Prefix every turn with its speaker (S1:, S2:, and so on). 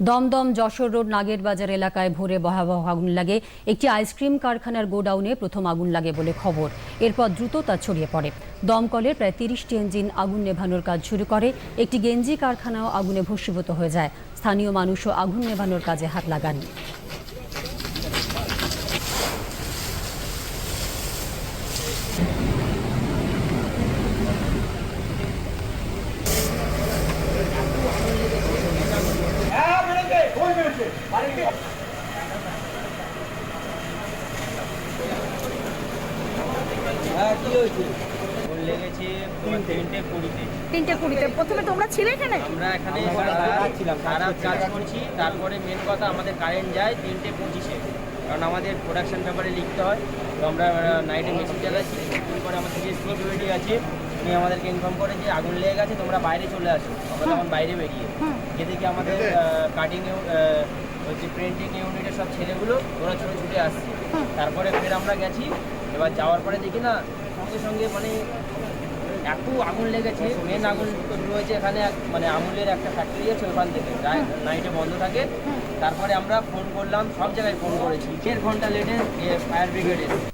S1: Dumdum Jessore road নাগের বাজার এলাকায় ভোরে ভয়াবহ আগুন লাগে। একটি আইসক্রিম কারখানার গোডাউনে প্রথম আগুন লাগে বলে খবর। এরপর দ্রুত তা ছড়িয়ে পড়ে। দমকলের প্রায় তিরিশটি ইঞ্জিন আগুন নেভানোর কাজ শুরু করে। একটি গেঞ্জি কারখানাও আগুনে ভস্মীভূত হয়ে যায়। স্থানীয় মানুষও আগুন নেভানোর কাজে হাত লাগান।
S2: তিনটে কুড়িতে।
S3: তিনটে কুড়িতে। প্রথমে তোমরা ছিলে এখানে?
S2: আমরা এখানে সারা কাজ করছি। তারপরে মেন কথা আমাদের কারেন্ট যায় তিনটে পঁচিশে। কারণ আমাদের প্রোডাকশন ব্যাপারে লিখতে হয়। তো আমরা নাইটে মেশিন চালাচ্ছি। তারপরে আমাদের যে সিকিউরিটি আছে উনি আমাদেরকে ইনফর্ম করে যে আগুন লেগে গেছে তোমরা বাইরে চলে আসো। আমরা তখন বাইরে বেরিয়ে। যেদিকে আমাদের কাটিং হচ্ছে প্রিন্টিং ইউনিটের সব ছেলেগুলো ওরা ছুটে ছুটে আসছে। তারপরে ফের আমরা গেছি। এবার যাওয়ার পরে দেখি না সঙ্গে সঙ্গে মানে এত আগুন লেগেছে মেন আগুন তো রয়েছে এখানে এক- মানে আমুলের একটা ফ্যাক্টরি আছে ওখান থেকে নাইটে বন্ধ থাকে। তারপরে আমরা ফোন করলাম সব জায়গায় ফোন করেছি। দেড় ঘণ্টা লেটে ফায়ার ব্রিগেড এসে